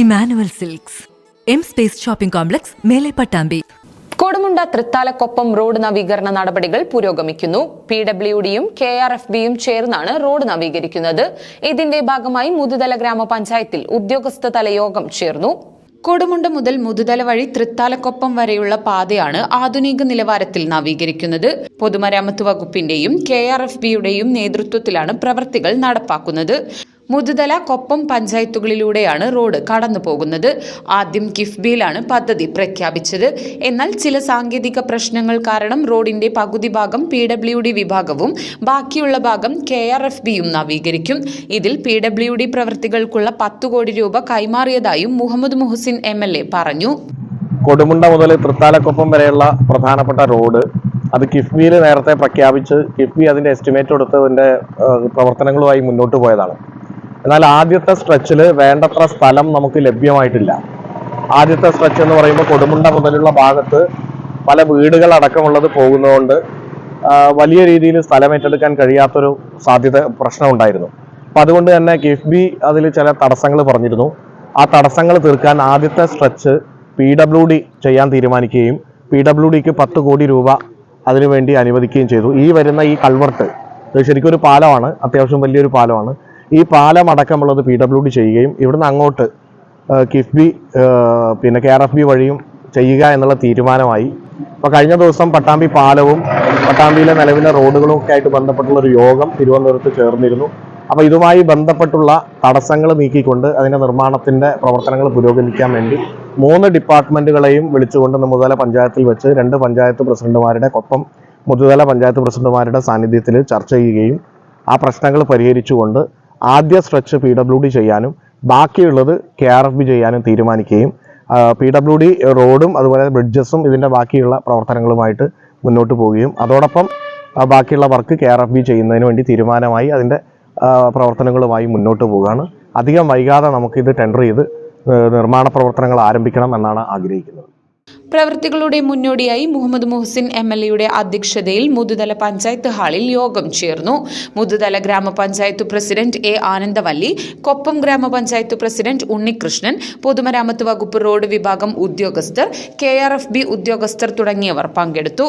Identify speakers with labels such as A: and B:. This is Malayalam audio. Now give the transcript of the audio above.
A: Emmanuel silks. M space shopping complex മേലെ പട്ടാമ്പി
B: കൊടുമുണ്ട തൃത്താലക്കൊപ്പം റോഡ് നവീകരണ നടപടികൾ പുരോഗമിക്കുന്നു. പി ഡബ്ല്യു ഡിയും കെ ആർ എഫ് ബിയും ചേർന്നാണ് റോഡ് നവീകരിക്കുന്നത്. ഇതിന്റെ ഭാഗമായി മുതുതല ഗ്രാമപഞ്ചായത്തിൽ ഉദ്യോഗസ്ഥ തല യോഗം ചേർന്നു. കൊടുമുണ്ട മുതൽ മുതുതല വഴി തൃത്താലക്കൊപ്പം വരെയുള്ള പാതയാണ് ആധുനിക നിലവാരത്തിൽ നവീകരിക്കുന്നത്. പൊതുമരാമത്ത് വകുപ്പിന്റെയും കെ ആർ എഫ് ബിയുടെയും നേതൃത്വത്തിലാണ് പ്രവൃത്തികൾ നടപ്പാക്കുന്നത്. മുതുതല കൊപ്പം പഞ്ചായത്തുകളിലൂടെയാണ് റോഡ് കടന്നു പോകുന്നത് ആദ്യം കിഫ്ബിയിലാണ് പദ്ധതി പ്രഖ്യാപിച്ചത്. എന്നാൽ ചില സാങ്കേതിക പ്രശ്നങ്ങൾ കാരണം റോഡിന്റെ പകുതി ഭാഗം പി ഡബ്ല്യു ഡി വിഭാഗവും ബാക്കിയുള്ള ഭാഗം കെ ആർ എഫ് ബിയും നവീകരിക്കും. ഇതിൽ പി ഡബ്ല്യു ഡി പ്രവൃത്തികൾക്കുള്ള പത്ത് കോടി രൂപ കൈമാറിയതായും Muhammad Muhsin M L A പറഞ്ഞു.
C: കൊടുമുണ്ട മുതൽ തൃത്താലക്കൊപ്പം വരെയുള്ള പ്രധാനപ്പെട്ട റോഡ് അത് കിഫ്ബിയിൽ നേരത്തെ പ്രഖ്യാപിച്ച് കിഫ്ബി അതിന്റെ എസ്റ്റിമേറ്റ് കൊടുത്ത് അതിന്റെ പ്രവർത്തനങ്ങളുമായി മുന്നോട്ട് പോയതാണ്. എന്നാൽ ആദ്യത്തെ സ്ട്രെച്ചിൽ വേണ്ടത്ര സ്ഥലം നമുക്ക് ലഭ്യമായിട്ടില്ല. ആദ്യത്തെ സ്ട്രെച്ച് എന്ന് പറയുമ്പോൾ കൊടുമുണ്ട മുതലുള്ള ഭാഗത്ത് പല വീടുകൾ അടക്കമുള്ളത് പോകുന്നതുകൊണ്ട് വലിയ രീതിയിൽ സ്ഥലം ഏറ്റെടുക്കാൻ കഴിയാത്തൊരു സാധ്യത പ്രശ്നമുണ്ടായിരുന്നു അപ്പം അതുകൊണ്ട് തന്നെ കിഫ്ബി അതിൽ ചില തടസ്സങ്ങൾ പറഞ്ഞിരുന്നു. ആ തടസ്സങ്ങൾ തീർക്കാൻ ആദ്യത്തെ സ്ട്രെച്ച് പി ഡബ്ല്യു ഡി ചെയ്യാൻ തീരുമാനിക്കുകയും പി ഡബ്ല്യു ഡിക്ക് പത്ത് കോടി രൂപ അതിനുവേണ്ടി അനുവദിക്കുകയും ചെയ്തു. ഈ വരുന്ന ഈ കൾവർട്ട് ശരിക്കും ഒരു പാലമാണ് അത്യാവശ്യം വലിയൊരു പാലമാണ്. ഈ പാലം അടക്കമുള്ളത് പി ഡബ്ല്യു ഡി ചെയ്യുകയും ഇവിടുന്ന് അങ്ങോട്ട് കിഫ്ബി പിന്നെ കെ ആർ എഫ് ബി വഴിയും ചെയ്യുക എന്നുള്ള തീരുമാനമായി. അപ്പോൾ കഴിഞ്ഞ ദിവസം പട്ടാമ്പി പാലവും പട്ടാമ്പിയിലെ നിലവിലെ റോഡുകളും ഒക്കെ ആയിട്ട് ബന്ധപ്പെട്ടുള്ള ഒരു യോഗം തിരുവനന്തപുരത്ത് ചേർന്നിരുന്നു. അപ്പോൾ ഇതുമായി ബന്ധപ്പെട്ടുള്ള തടസ്സങ്ങൾ നീക്കിക്കൊണ്ട് അതിന്റെ നിർമ്മാണത്തിന്റെ പ്രവർത്തനങ്ങൾ പുരോഗമിക്കാൻ വേണ്ടി മൂന്ന് ഡിപ്പാർട്ട്മെന്റുകളെയും വിളിച്ചുകൊണ്ട് മുതല പഞ്ചായത്തിൽ വെച്ച് രണ്ട് പഞ്ചായത്ത് പ്രസിഡന്റുമാരുടെ ഒപ്പം മുതുതല പഞ്ചായത്ത് പ്രസിഡന്റുമാരുടെ സാന്നിധ്യത്തിൽ ചർച്ച ചെയ്യുകയും ആ പ്രശ്നങ്ങൾ പരിഹരിച്ചുകൊണ്ട് ആദ്യ സ്ട്രെച്ച് പി ഡബ്ല്യു ഡി ചെയ്യാനും ബാക്കിയുള്ളത് കെ ആർ എഫ് ബി ചെയ്യാനും തീരുമാനിക്കുകയും പി ഡബ്ല്യു ഡി റോഡും അതുപോലെ ബ്രിഡ്ജസും ഇതിന്റെ ബാക്കിയുള്ള പ്രവർത്തനങ്ങളുമായിട്ട് മുന്നോട്ട് പോവുകയും അതോടൊപ്പം ബാക്കിയുള്ള work K R F B ചെയ്യുന്നതിന് വേണ്ടി തീരുമാനമായി അതിന്റെ പ്രവർത്തനങ്ങളുമായി മുന്നോട്ട് പോവുകയാണ്. അധികം വൈകാതെ നമുക്കിത് ടെൻഡർ ചെയ്ത് നിർമ്മാണ പ്രവർത്തനങ്ങൾ ആരംഭിക്കണം എന്നാണ് ആഗ്രഹിക്കുന്നത്.
B: പ്രവൃത്തികളുടെ മുന്നോടിയായി മുഹമ്മദ് മുഹസിൻ എം എൽ എയുടെ അധ്യക്ഷതയിൽ മുതുതല പഞ്ചായത്ത് ഹാളിൽ യോഗം ചേർന്നു. മുതുതല ഗ്രാമപഞ്ചായത്ത് പ്രസിഡന്റ് എ ആനന്ദവല്ലി കൊപ്പം ഗ്രാമപഞ്ചായത്ത് പ്രസിഡന്റ് ഉണ്ണികൃഷ്ണൻ പൊതുമരാമത്ത് വകുപ്പ് റോഡ് വിഭാഗം ഉദ്യോഗസ്ഥർ കെ ഉദ്യോഗസ്ഥർ തുടങ്ങിയവർ പങ്കെടുത്തു.